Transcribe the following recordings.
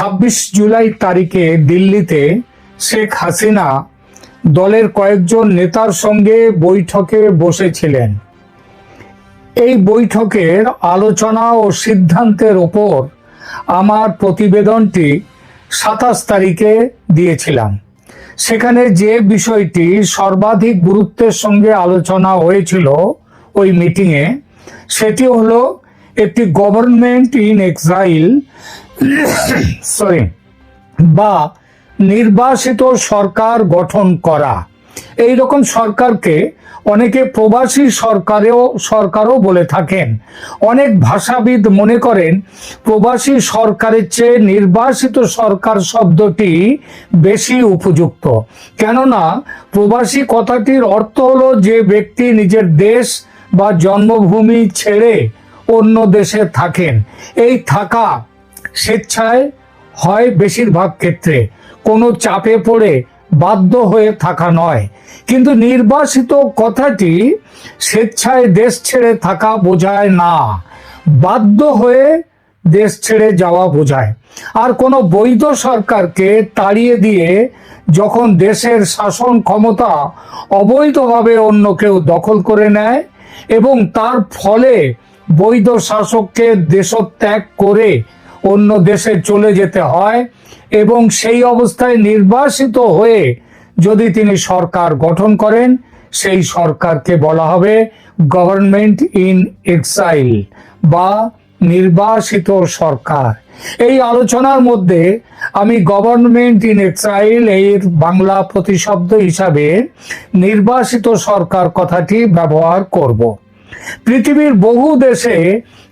ছাব্বিশ জুলাই তারিখে দিল্লিতে শেখ হাসিনা দলের কয়েকজন নেতার সঙ্গে বৈঠকে বসেছিলেন। এই বৈঠকের আলোচনা ও সিদ্ধান্তের ওপর আমার প্রতিবেদনটি সাতাশ তারিখে দিয়েছিলাম। সেখানে যে বিষয়টি সর্বাধিক গুরুত্বের সঙ্গে আলোচনা হয়েছিল ওই মিটিংয়ে, সেটি হলো একটি গভর্নমেন্ট ইন এক্সাইল সরি বা নির্বাসিত সরকার গঠন করা। এই রকম সরকারকে অনেকে প্রবাসী সরকারেও, সরকারও বলে থাকেন। অনেক ভাষাবিদ মনে করেন, প্রবাসী সরকারের চেয়ে নির্বাসিত সরকার শব্দটি বেশি উপযুক্ত। কেননা, প্রবাসী কথাটির অর্থ হলো যে ব্যক্তি নিজের দেশ বা জন্মভূমি ছেড়ে অন্য দেশে থাকেন। এই থাকা স্বেচ্ছায় হয় বেশিরভাগ ক্ষেত্রে। কোনো চাপে পড়ে বাধ্য হয়ে থাকা নয়। কিন্তু নির্বাসিত কথাটি স্বেচ্ছায় দেশ ছেড়ে থাকা বোঝায় না। বাধ্য হয়ে দেশ ছেড়ে যাওয়া বোঝায়। আর কোনো বৈধ সরকারকে তাড়িয়ে দিয়ে যখন দেশের শাসন ক্ষমতা অবৈধভাবে অন্য কেউ দখল করে নেয় এবং তার ফলে বৈধ শাসককে দেশত্যাগ করে অন্য দেশে চলে যেতে হয় এবং সেই অবস্থায় নির্বাসিত হয়ে যদি তিনি সরকার গঠন করেন, সেই সরকারকে বলা হবে গভর্নমেন্ট ইন এক্সাইল বা নির্বাসিত সরকার। এই আলোচনার মধ্যে আমি গভর্নমেন্ট ইন এক্সাইল এর বাংলা প্রতিশব্দ হিসাবে নির্বাসিত সরকার কথাটি ব্যবহার করব। পৃথিবীর বহু দেশে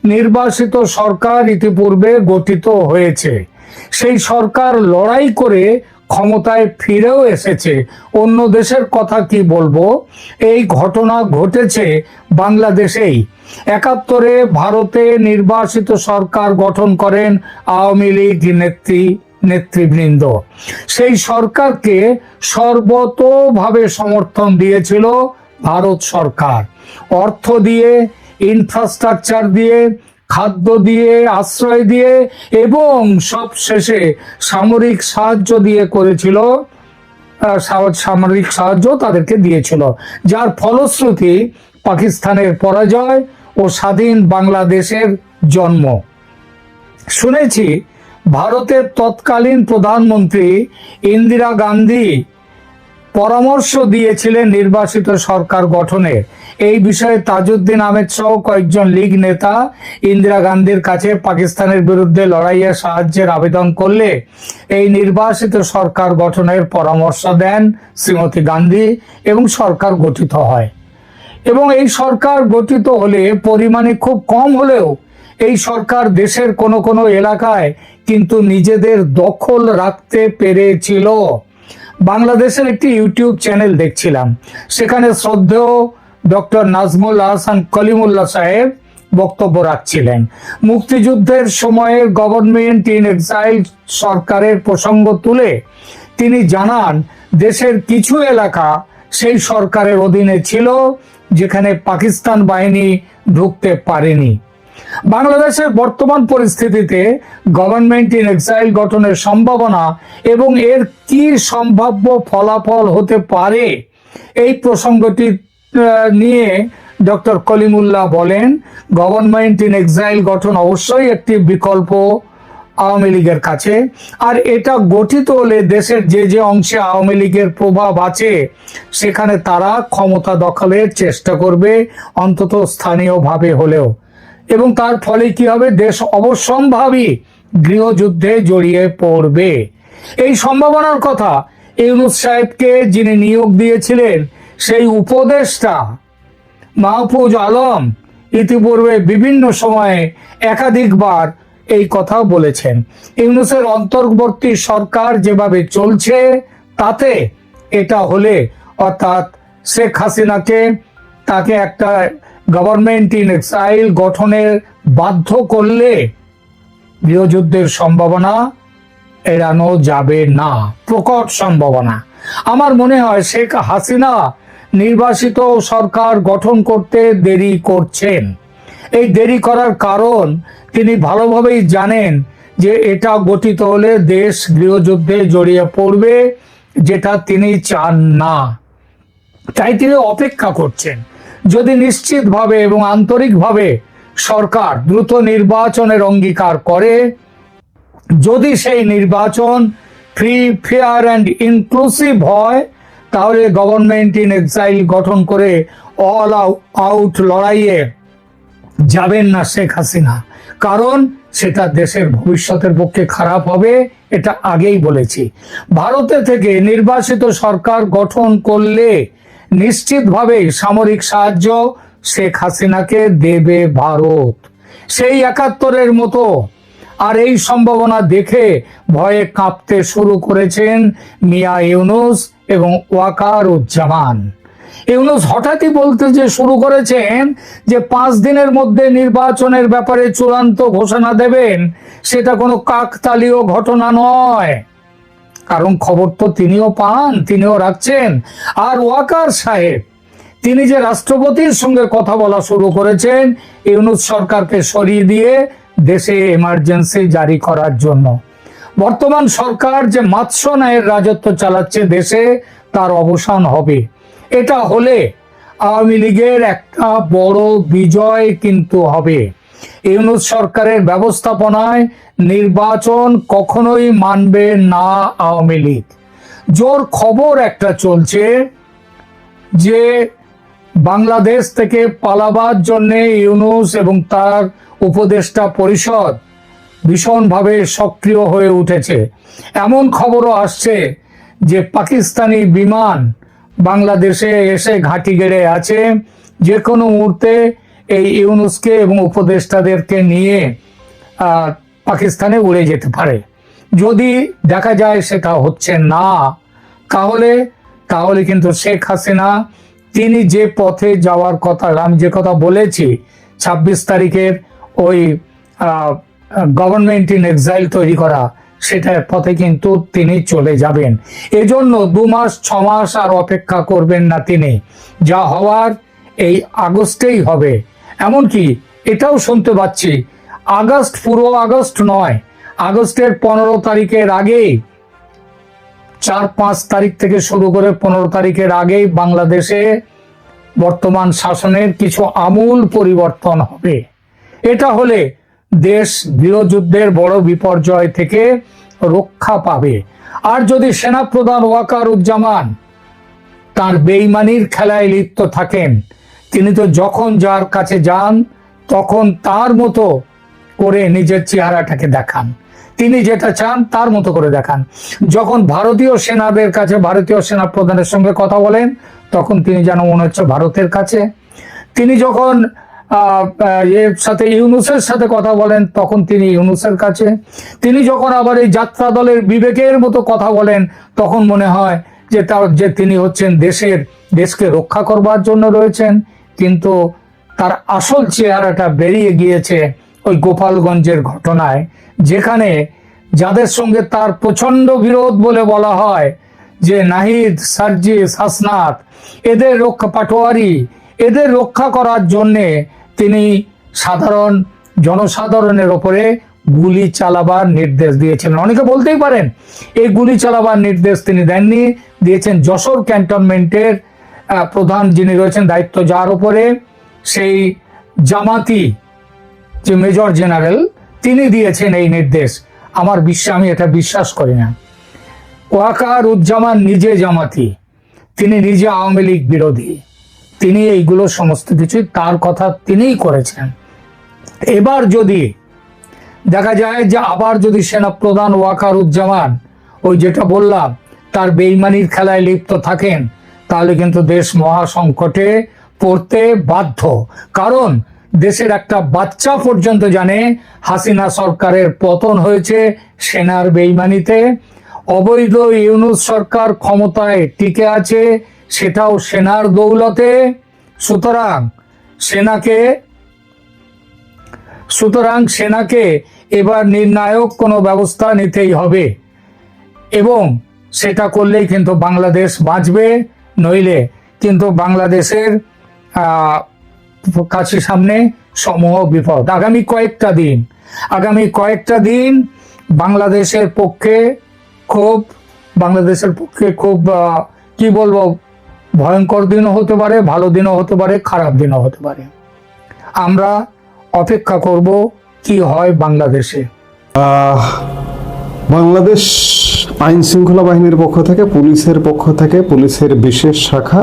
নির্বাসিত সরকার ইতিপূর্বে গঠিত হয়েছে। সেই সরকার লড়াই করে ক্ষমতায় ফিরেও এসেছে। অন্য দেশের কথা কি বলব? এই ঘটনা ঘটেছে বাংলাদেশেই। একাত্তরে ভারতে নির্বাসিত সরকার গঠন করেন আওয়ামী লীগ নেত্রী, নেতৃবৃন্দ। সেই সরকারকে সর্বতোভাবে সমর্থন দিয়েছিল ভারত সরকার। অর্থ দিয়ে ইনফ্রাস্ট্রাকচার দিয়ে, খাদ্য দিয়ে, আশ্রয় দিয়ে এবং সব শেষে সামরিক সাহায্য দিয়ে করেছিল সামরিক সাহায্য তাদেরকে দিয়েছিল। যার ফলশ্রুতি পাকিস্তানের পরাজয় ও স্বাধীন বাংলাদেশের জন্ম। শুনেছি ভারতের তৎকালীন প্রধানমন্ত্রী ইন্দিরা গান্ধী পরামর্শ দিয়েছিলেন নির্বাচিত সরকার গঠনের। এই বিষয়ে তাজউদ্দিন আহমেদ সহ কয়েকজন লীগ নেতা ইন্দিরা গান্ধীর কাছে পাকিস্তানের বিরুদ্ধে লড়াইয়ের সাহায্যের আবেদন করলে এই নির্বাসিত সরকার গঠনের পরামর্শ দেন শ্রীমতী গান্ধী এবং সরকার গঠিত হয়। এবং এই সরকার গঠিত হলে পরিমাণে খুব কম হলেও এই সরকার দেশের কোনো কোনো এলাকায় কিন্তু নিজেদের দখল রাখতে পেরেছিল। বাংলাদেশের একটি ইউটিউব চ্যানেল দেখছিলাম। সেখানে শ্রদ্ধেয় ডক্টর নাজমুল হাসান কলিমুল্লাহ সাহেব বক্তব্য রাখছিলেন। মুক্তিযুদ্ধের সময়ের গভর্নমেন্ট ইন এক্সাইল সরকারের প্রসঙ্গ তুলে তিনি জানান, দেশের কিছু এলাকা সেই সরকারের অধীনে ছিল যেখানে পাকিস্তান বাহিনী ঢুকতে পারেনি। বাংলাদেশের বর্তমান পরিস্থিতিতে গভর্নমেন্ট ইন এক্সাইল গঠনের সম্ভাবনা এবং এর কি সম্ভাব্য ফলাফল হতে পারে, এই প্রসঙ্গটি নিয়ে ডক্টর কলিমুল্লাহ বলেন গভর্নমেন্ট ইন এক্সাইল গঠন অবশ্যই একটি বিকল্প আওয়ামী লীগের কাছে। আর এটা গঠিত হলে দেশের যে যে অংশে আওয়ামী লীগের প্রভাব আছে, সেখানে তারা ক্ষমতা দখলের চেষ্টা করবে, অন্তত স্থানীয়ভাবে হলেও। এবং তার ফলে কি হবে? দেশ অবশ্যম্ভাবী গৃহযুদ্ধে জড়িয়ে পড়বে। এই সম্ভাবনার কথা ইউনুস সাহেবকে যিনি নিয়োগ দিয়েছিলেন সেই উপদেশটা মাহফুজ আলম ইতিপূর্বে বিভিন্ন সময়ে একাধিকবার এই কথা বলেছেন। ইউনুসের অন্তর্বর্তী সরকার যেভাবে চলছে, তাতে এটা হলে অর্থাৎ শেখ হাসিনাকে তাকে একটা গভর্নমেন্ট ইন এক্সাইল গঠনের বাধ্য করলে গৃহযুদ্ধের সম্ভাবনা এড়ানো যাবে না, প্রকট সম্ভাবনা। আমার মনে হয় শেখ হাসিনা নির্বাসিত সরকার গঠন করতে দেরি করছেন। এই দেরি করার কারণ তিনি ভালোভাবেই জানেন যে এটা গঠিত হলে দেশ গৃহযুদ্ধে জড়িয়ে পড়বে, যেটা তিনি চান না। তাই তিনি অপেক্ষা করছেন। যদি নিশ্চিতভাবে এবং আন্তরিকভাবে সরকার দ্রুত নির্বাচনের অঙ্গীকার করে, যদি সেই নির্বাচন ফ্রি ফেয়ার অ্যান্ড ইনক্লুসিভ হয় তাহলে গভর্নমেন্ট ইন এক্সাইল গঠন করে অল আউট লড়াইয়ে যাবেন না শেখ হাসিনা। কারণ সেটা দেশের ভবিষ্যতের পক্ষে খারাপ হবে, এটা আগেই বলেছি। ভারতে থেকে নির্বাচিত সরকার গঠন করলে নিশ্চিতভাবে সামরিক সাহায্য শেখ হাসিনাকে দেবে ভারত। সেই একাত্তরের মতো আর এই সম্ভাবনা দেখে ভয়ে কাঁপতে শুরু করেছেন মিয়া ইউনুস। এবং ওয়াকার উজ্জামান ইউনুস হঠাৎই বলতে যে শুরু করেছেন যে পাঁচ দিনের মধ্যে নির্বাচনের ব্যাপারে চূড়ান্ত ঘোষণা দেবেন, সেটা কোনো কাকতালীয় ঘটনা নয়। কারণ খবর তো তিনিও পান, তিনিও রাখছেন। আর ওয়াকার সাহেব, তিনি যে রাষ্ট্রপতির সঙ্গে কথা বলা শুরু করেছেন, ইউনুস সরকারকে সরিয়ে দিয়ে দেশে এমার্জেন্সি জারি করার জন্য। বর্তমান সরকার যে মাৎস্য ন্যায়ের রাজত্ব চালাচ্ছে দেশে, তার অবসান হবে। এটা হলে আওয়ামী লীগের একটা বড় বিজয় কিন্তু হবে। ইউনুস সরকারের ব্যবস্থাপনায় নির্বাচন কখনোই মানবে না আওয়ামী লীগ। জোর খবর একটা চলছে যে বাংলাদেশ থেকে পালাবার জন্য ইউনুস এবং তার উপদেষ্টা পরিষদ ভীষণভাবে সক্রিয় হয়ে উঠেছে। এমন খবরও আসছে যে পাকিস্তানি বিমান বাংলাদেশে এসে ঘাঁটি গেড়ে আছে। যে কোনো মুহূর্তে এই ইউনুসকে এবং উপদেষ্টাদেরকে নিয়ে পাকিস্তানে উড়ে যেতে পারে। যদি দেখা যায় সেটা হচ্ছে না, তাহলে তাহলে কিন্তু শেখ হাসিনা তিনি যে পথে যাওয়ার কথা, আমি যে কথা বলেছি, ছাব্বিশ তারিখের ওই গভর্নমেন্ট ইন এক্সাইল তৈরি করা, সেটার পথে কিন্তু তিনি চলে যাবেন। এজন্য দু মাস, ছ মাস আর অপেক্ষা করবেন না তিনি। যা হওয়ার এই আগস্টেই হবে। এমনকি এটাও শুনতে পাচ্ছি, আগস্ট পুরো আগস্ট নয়, আগস্টের পনেরো তারিখের আগেই, চার পাঁচ তারিখ থেকে শুরু করে পনেরো তারিখের আগেই বাংলাদেশে বর্তমান শাসনের কিছু আমূল পরিবর্তন হবে। এটা হলে দেশ গৃহযুদ্ধের বড় বিপর্যয় থেকে রক্ষা পাবে। আর যদি সেনাপ্রধান ওয়াকার উজ্জামান তার বেইমানির খেলায় লিপ্ত থাকেন, তিনি তো যখন যার কাছে যান, তখন তার মতো করে নিজের চেহারাটাকে দেখান। তিনি যেটা চান, তার মতো করে দেখান। যখন ভারতীয় সেনাদের কাছে, ভারতীয় সেনা প্রধানের সঙ্গে কথা বলেন, তখন তিনি যেন মনে হচ্ছে ভারতের কাছে। তিনি যখন সাথে ইউনুসের সাথে কথা বলেন, তখন তিনি ইউনুসের কাছে। তিনি যখন আবার এই যাত্রা দলের বিবেকের মতো কথা বলেন, তখন মনে হয় যে তার, যে তিনি হচ্ছেন দেশের, দেশকে রক্ষা করবার জন্য রয়েছেন, কিন্তু তার আসল চেহারাটা বেরিয়ে গিয়েছে ওই গোপালগঞ্জের ঘটনায়, যেখানে যাদের সঙ্গে তার প্রচণ্ড বিরোধ বলে বলা হয়, যে নাহিদ, সার্জিস, হাসনাত, এদের রক্ষা, পাটোয়ারি, এদের রক্ষা করার জন্যে তিনি সাধারণ জনসাধারণের ওপরে গুলি চালাবার নির্দেশ দিয়েছিলেন। অনেকে বলতেই পারেন, এই গুলি চালাবার নির্দেশ তিনি দেননি। দিয়েছেন যশোর ক্যান্টনমেন্টের প্রধান যিনি রয়েছেন, দায়িত্ব যার উপরে সেই জামাতি যে মেজর জেনারেল, তিনি দিয়েছেন এই নির্দেশ। আমার বিশ্বাস আমি এটা বিশ্বাস করি না। ওয়াকার উজ্জামান নিজে জামাতি, তিনি নিজে আওয়ামী লীগ বিরোধী। তিনি এইগুলো সমস্ত কিছু তার কথা তিনিই করেছেন। এবার যদি দেখা যায় যে আবার যদি সেনা প্রধান ওয়াকার উজ্জামান ওই যেটা বললাম, তার বেইমানির খেলায় লিপ্ত থাকেন, তাহলে কিন্তু দেশ মহা সংকটে পড়তে বাধ্য। কারণ দেশের একটা বাচ্চা পর্যন্ত জানে হাসিনা সরকারের পতন হয়েছে সেনার বেইমানিতে। অবৈধ ইউনুস সরকার ক্ষমতায় টিকে আছে সেটাও সেনার দৌলতে। সুতরাং সেনাকে সুতরাং সেনাকে এবার নির্ণায়ক কোনো ব্যবস্থা নিতেই হবে। এবং সেটা করলেই কিন্তু বাংলাদেশ বাঁচবে, নইলে কিন্তু বাংলাদেশের কাছে সামনে সমূহ বিপদ। আগামী কয়েকটা দিন, আগামী কয়েকটা দিন বাংলাদেশের পক্ষে খুব, বাংলাদেশের পক্ষে খুব কি বলব ভয়ঙ্কর দিনও হতে পারে, ভালো দিনও হতে পারে, খারাপ দিনও হতে পারে। আমরা অপেক্ষা করব কি হয় বাংলাদেশে। বাংলাদেশ আইন শৃঙ্খলা বাহিনীর পক্ষ থেকে, পুলিশের পক্ষ থেকে, পুলিশের বিশেষ শাখা,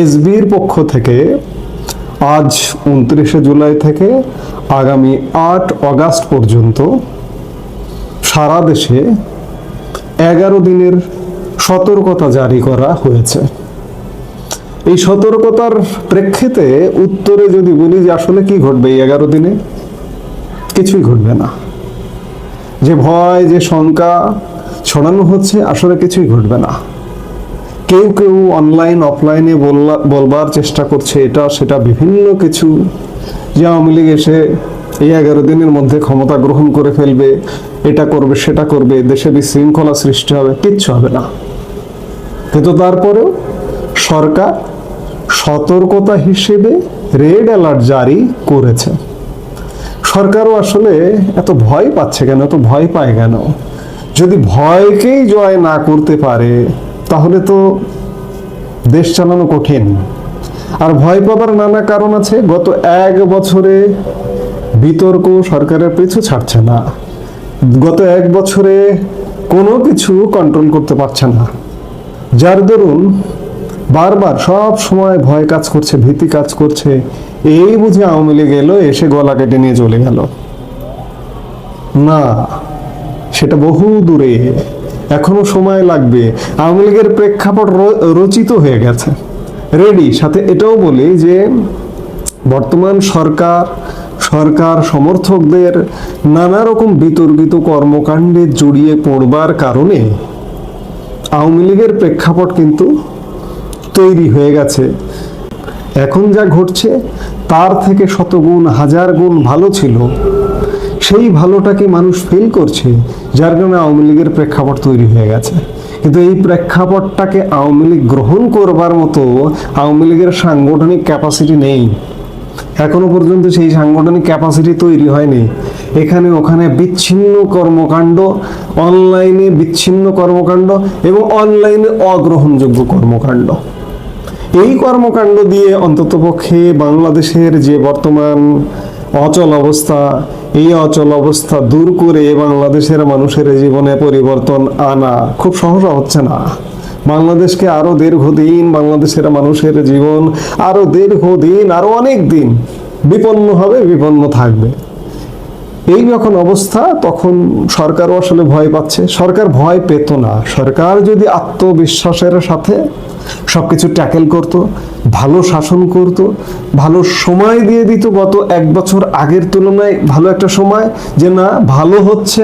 এসবির পক্ষ থেকে আজ উনত্রিশে জুলাই থেকে আগামী আট অগাস্ট পর্যন্ত সারা দেশে এগারো দিনের সতর্কতা জারি করা হয়েছে। এই সতর্কতার প্রেক্ষিতে উত্তরে যদি বলি যে আসলে কি ঘটবে এই এগারো দিনে? কিছুই ঘটবে না। যে ভয়, যে শঙ্কা ছড়ানো হচ্ছে, আসলে কিছুই ঘটবে না। কেউ কেউ অনলাইন অফলাইনে বলবার চেষ্টা করছে এটা, সেটা বিভিন্ন কিছু। যে আওয়ামী লীগ এসে এই এগারো দিনের মধ্যে ক্ষমতা গ্রহণ করে ফেলবে, এটা করবে, সেটা করবে, দেশে বিশৃঙ্খলা সৃষ্টি হবে, কিচ্ছু হবে না। কিন্তু তারপরেও সরকার সতর্কতা হিসেবে রেড অ্যালার্ট জারি করেছে। সরকারও আসলে এত ভয় পাচ্ছে কেন, এত ভয় পায় কেন? যদি ভয়কেই জয় না করতে পারে, তাহলে তো দেশ চালানো কঠিন। আর ভয় পাবার নানা কারণ আছে, গত এক বছরে বিতর্ক সরকারের পিছু ছাড়ছে না। গত এক বছরে কোনো কিছু কন্ট্রোল করতে পারছে না। যার দরুন বারবার সব সময় ভয় কাজ করছে, ভীতি কাজ করছে। এই বুঝে আওয়ামী লীগ এলো, এসে গলা কেটে নিয়ে চলে গেল। না, সেটা বহু দূরে। এখনও সময় লাগবে। আওয়ামী লীগের প্রেক্ষাপট রচিত হয়ে গেছে। রেডি সাথে এটাও বলি যে, বর্তমান সরকার সরকার সমর্থকদের নানা রকম বিতর্কিত কর্মকাণ্ডে জড়িয়ে পড়বার কারণে আওয়ামী লীগের প্রেক্ষাপট কিন্তু তৈরি হয়ে গেছে। এখন যা ঘটছে, তার থেকে শতগুণ, হাজার গুণ ভালো ছিল। সেই ভালোটাকে মানুষ ফিল করছে? যার কারণে আওয়ামী লীগের প্রেক্ষাপট তৈরি হয়ে গেছে। কিন্তু এই প্রেক্ষাপটটাকে আওয়ামী লীগ গ্রহণ করবার মতো আওয়ামী লীগের সাংগঠনিক ক্যাপাসিটি নেই। এখনও পর্যন্ত সেই সাংগঠনিক ক্যাপাসিটি তৈরি হয়নি। এখানে ওখানে বিচ্ছিন্ন কর্মকাণ্ড অনলাইনে বিচ্ছিন্ন কর্মকাণ্ড এবং অনলাইনে অগ্রহণযোগ্য কর্মকাণ্ড। এই কর্মকাণ্ড দিয়ে অন্ততপক্ষে বাংলাদেশের যে বর্তমান অচল অবস্থা, এই অচল অবস্থা দূর করে বাংলাদেশের মানুষের জীবনে পরিবর্তন আনা খুব সহজা হচ্ছে না। বাংলাদেশকে আরও দীর্ঘদিন বাংলাদেশের মানুষের জীবন আরও দীর্ঘদিন, আরও অনেক দিন বিপন্ন হবে, বিপন্ন থাকবে। এই যখন অবস্থা, তখন সরকারও আসলে ভয় পাচ্ছে। সরকার ভয় পেত না। সরকার যদি আত্মবিশ্বাসের সাথে সবকিছু ট্যাকেল করত, ভালো শাসন করত, ভালো সময় দিয়ে দিত গত এক বছর আগের তুলনায় ভালো একটা সময় যে না, ভালো হচ্ছে,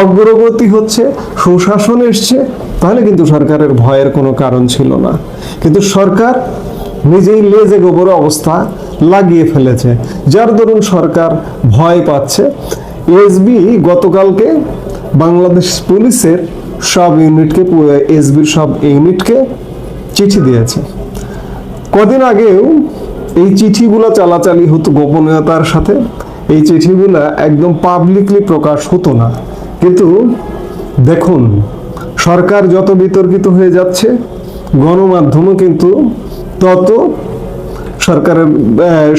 অগ্রগতি হচ্ছে, সুশাসন এসছে, তাহলে কিন্তু সরকারের ভয়ের কোনো কারণ ছিল না। কিন্তু সরকার নিজেই লেজে গোবর অবস্থা লাগিয়ে ফেলেছে। যার দরুন সরকার ভয় পাচ্ছে। এসবি গতকালকে বাংলাদেশ পুলিশের সব ইউনিটকে এসবির সব ইউনিটকে চিঠি দিয়েছে। কদিন আগেও এই চিঠিগুলো চালাচালি হতো গোপনীয়তার সাথে। এই চিঠিগুলা একদম পাবলিকলি প্রকাশ হতো না। কিন্তু দেখুন, সরকার যত বিতর্কিত হয়ে যাচ্ছে, গণমাধ্যমও কিন্তু তত সরকারের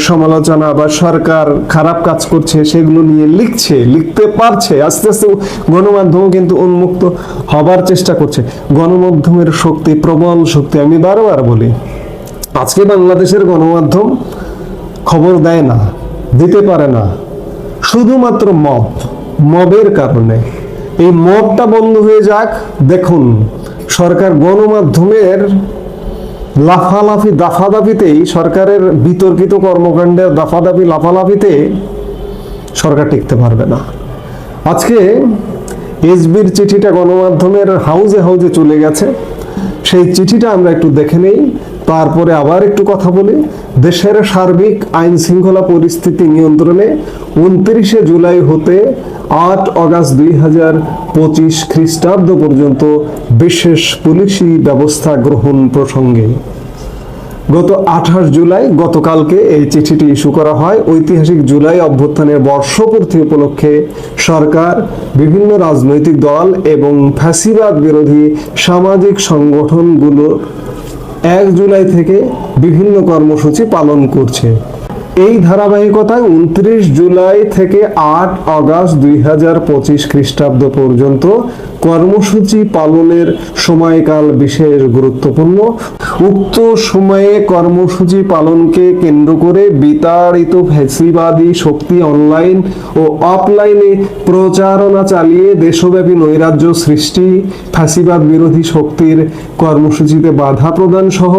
সমালোচনা বা সরকার খারাপ কাজ করছে, সেগুলো নিয়ে লিখছে, লিখতে পারছে, আস্তে আস্তে গণমাধ্যমও কিন্তু উন্মুক্ত হবার চেষ্টা করছে। গণমাধ্যমের শক্তি, প্রবল শক্তি, আমি বারবার বলি, আজকে বাংলাদেশের গণমাধ্যম খবর দেয় না, দিতে পারে না। শুধুমাত্র মব মবের কারণে। এই মবটা বন্ধ হয়ে যাক, দেখুন, সরকার গণমাধ্যমের লাফালাফি, দাফাদাফিতেই সরকারের বিতর্কিত কর্মকাণ্ডের দাফাদাফি, লাফালাফিতে সরকার টিকতে পারবে না। আজকে এসবির চিঠিটা গণমাধ্যমের হাউজে হাউজে চলে গেছে। সেই চিঠিটা আমরা একটু দেখে নেই। তারপরে আবার একটু কথা বলি। দেশের সার্বিক আইন শৃঙ্খলা পরিস্থিতি নিয়ন্ত্রণে উনত্রিশে জুলাই হতে আট অগাস্ট দুই হাজার পঁচিশ খ্রিস্টাব্দ পর্যন্ত বিশেষ পুলিশি ব্যবস্থা গ্রহণ প্রসঙ্গে। গত আঠাশ জুলাই গতকালকে এই চিঠিটি ইস্যু করা হয়। ঐতিহাসিক জুলাই অভ্যুত্থানের বর্ষপূর্তি উপলক্ষে সরকার, বিভিন্ন রাজনৈতিক দল এবং ফ্যাসিবাদ বিরোধী সামাজিক সংগঠনগুলো এক জুলাই থেকে বিভিন্ন কর্মসূচি পালন করছে। এই ধারাবাহিকতায় উনত্রিশ জুলাই থেকে আট অগাস্ট দুই হাজার পঁচিশ খ্রিস্টাব্দ পর্যন্ত কর্মসূচি পালনের সময়কাল বিশেষ গুরুত্বপূর্ণ। উক্ত সময়ে কর্মসূচি পালনকে কেন্দ্র করে বিতাড়িত ফ্যাসিবাদী শক্তি অনলাইন ও অফলাইনে প্রচারণা চালিয়ে দেশব্যাপী নৈরাজ্য সৃষ্টি, ফ্যাসিবাদ বিরোধী শক্তির কর্মসূচিতে বাধা প্রদান সহ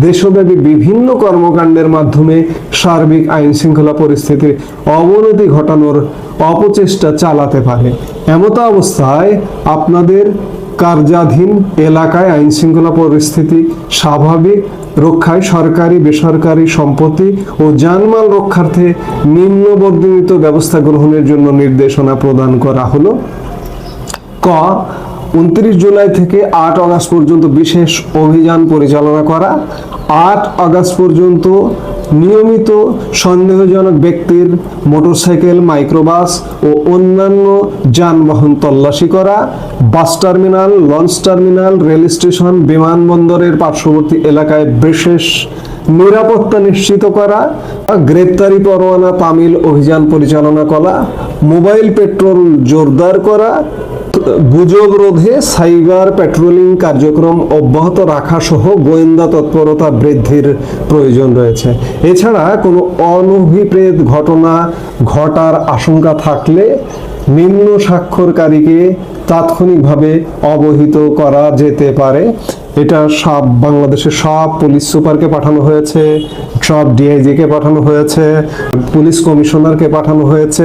দেশব্যাপী বিভিন্ন কর্মকাণ্ডের মাধ্যমে সার্বিক আইন শৃঙ্খলা পরিস্থিতির অবনতি ঘটানোর অপচেষ্টা চালাতে পারে। এমতো অবস্থায় আপনাদের কার্যাধীন এলাকায় আইন শৃঙ্খলা পরিস্থিতি স্বাভাবিক, রক্ষায় সরকারি, বেসরকারি সম্পত্তি ও জানমাল রক্ষার্থে নিম্নবর্ণিত ব্যবস্থা গ্রহণের জন্য নির্দেশনা প্রদান করা হলো। ক, উনত্রিশ জুলাই থেকে আট আগস্ট পর্যন্ত বিশেষ অভিযান পরিচালনা করা। আট আগস্ট পর্যন্ত নিয়মিত সন্দেহজনক ব্যক্তির মোটরসাইকেল, মাইক্রোবাস ও অন্যান্য যানবাহন তল্লাশি করা, bus terminal, launch terminal, rail station, বিমানবন্দরের পার্শ্ববর্তী এলাকায় বিশেষ নিরাপত্তা নিশ্চিত করা, গ্রেপ্তারি পরোয়ানা, তামিল অভিযান পরিচালনা করা মোবাইল পেট্রোল জোরদার করা, গুজব রোধে সাইবার পেট্রোলিং কার্যক্রম অব্যাহত রাখা সহ গোয়েন্দা তৎপরতা বৃদ্ধির প্রয়োজন রয়েছে। এছাড়া কোনো অনভিপ্রেত ঘটনা ঘটার আশঙ্কা থাকলে নিম্ন স্বাক্ষরকারীকে তাৎক্ষণিকভাবে অবহিত করা যেতে পারে। এটা সব, বাংলাদেশের সব পুলিশ সুপারকে পাঠানো হয়েছে, সব ডিআইজিকে পাঠানো হয়েছে, পুলিশ কমিশনারকে পাঠানো হয়েছে।